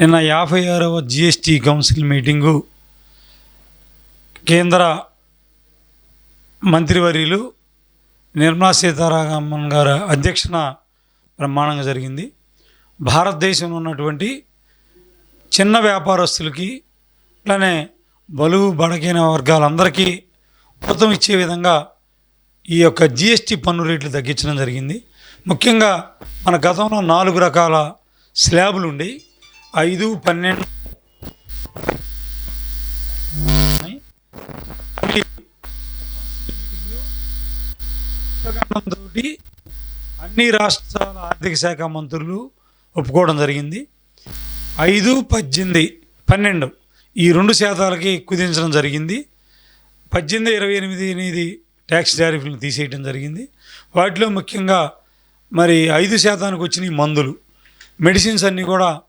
నిన్న యాభై ఆరవ జిఎస్టి కౌన్సిల్ మీటింగు కేంద్ర మంత్రివర్యులు నిర్మలా సీతారామన్ గారి అధ్యక్షన బ్రహ్మాండంగా జరిగింది. భారతదేశంలో ఉన్నటువంటి చిన్న వ్యాపారస్తులకి అట్లానే బలువు బడకైన వర్గాలందరికీ మొత్తం ఇచ్చే విధంగా ఈ యొక్క జిఎస్టీ పన్ను రేట్లు తగ్గించడం జరిగింది. ముఖ్యంగా మన గతంలో నాలుగు రకాల స్లాబులు ఉండేవి ఐదు పన్నెండు. అన్ని రాష్ట్రాల ఆర్థిక శాఖ మంత్రులు ఒప్పుకోవడం జరిగింది. ఐదు పద్దెనిమిది పన్నెండు ఈ రెండు శాతాలకి కుదించడం జరిగింది. పద్దెనిమిది ఇరవై ఎనిమిది అనేది ట్యాక్స్ టారిఫ్లను తీసేయడం జరిగింది. వాటిలో ముఖ్యంగా మరి ఐదు శాతానికి వచ్చిన మందులు మెడిసిన్స్ అన్నీ కూడా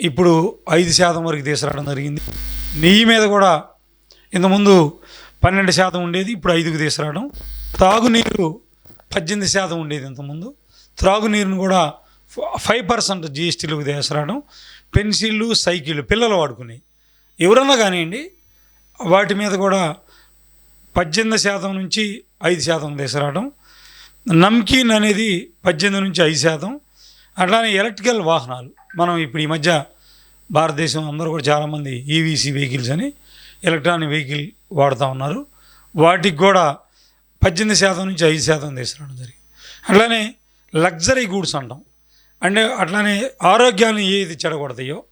ఇప్పుడు ఐదు శాతం వరకు తీసుకురావడం జరిగింది. నెయ్యి మీద కూడా ఇంతకుముందు పన్నెండు శాతం ఉండేది ఇప్పుడు ఐదుకు తీసుకురావడం. త్రాగునీరు పద్దెనిమిది శాతం ఉండేది ఇంతకుముందు. త్రాగునీరును కూడా ఫైవ్ పర్సెంట్ జిఎస్టీలకు తీసుకురావడం. పెన్సిళ్ళు సైకిళ్ళు పిల్లలు వాడుకునేవి ఎవరన్నా కానివ్వండి వాటి మీద కూడా పద్దెనిమిది శాతం నుంచి ఐదు శాతం తీసుకురావడం. నమ్కీన్ అనేది పద్దెనిమిది నుంచి ఐదు శాతం. అట్లానే ఎలక్ట్రికల్ వాహనాలు. మనం ఇప్పుడు ఈ మధ్య భారతదేశం అందరూ కూడా చాలామంది ఈవీసీ వెహికల్స్ అని ఎలక్ట్రానిక్ వెహికల్ వాడుతూ ఉన్నారు. వాటికి కూడా పద్దెనిమిది శాతం నుంచి ఐదు శాతం తీసుకురావడం జరిగింది. అట్లానే లగ్జరీ గూడ్స్ అంటాం. అంటే అట్లానే ఆరోగ్యాన్ని ఏది చెడగొడతాయో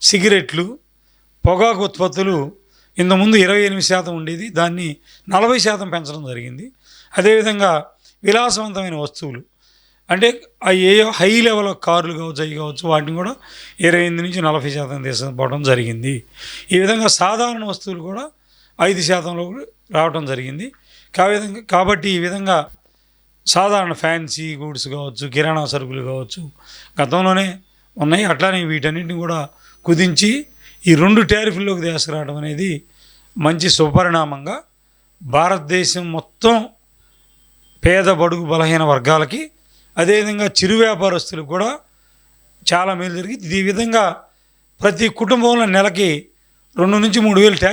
సిగరెట్లు పొగాకు ఉత్పత్తులు ఇంతకుముందు ఇరవై ఎనిమిది శాతం ఉండేది దాన్ని నలభై శాతం పెంచడం జరిగింది. అదేవిధంగా విలాసవంతమైన వస్తువులు అంటే ఆ ఏ హై లెవెల్ కార్లు కావచ్చు అవి కావచ్చు వాటిని కూడా ఇరవై ఎనిమిది నుంచి నలభై శాతం తీసుకుపోవడం జరిగింది. ఈ విధంగా సాధారణ వస్తువులు కూడా ఐదు శాతంలో రావడం జరిగింది. కా విధంగా కాబట్టి ఈ విధంగా సాధారణ ఫ్యాన్సీ గూడ్స్ కావచ్చు కిరాణా సరుకులు కావచ్చు గతంలోనే ఉన్నాయి. అట్లానే వీటన్నిటిని కూడా కుదించి ఈ రెండు ట్యారిఫ్ల్లోకి తీసుకురావడం అనేది మంచి సుపరిణామంగా భారతదేశం మొత్తం పేద బడుగు బలహీన వర్గాలకి అదేవిధంగా చిరు వ్యాపారస్తులకు కూడా చాలా మేలు జరిగింది. ఈ విధంగా ప్రతి కుటుంబంలో నెలకి రెండు నుంచి మూడు వేలు ట్యాక్స్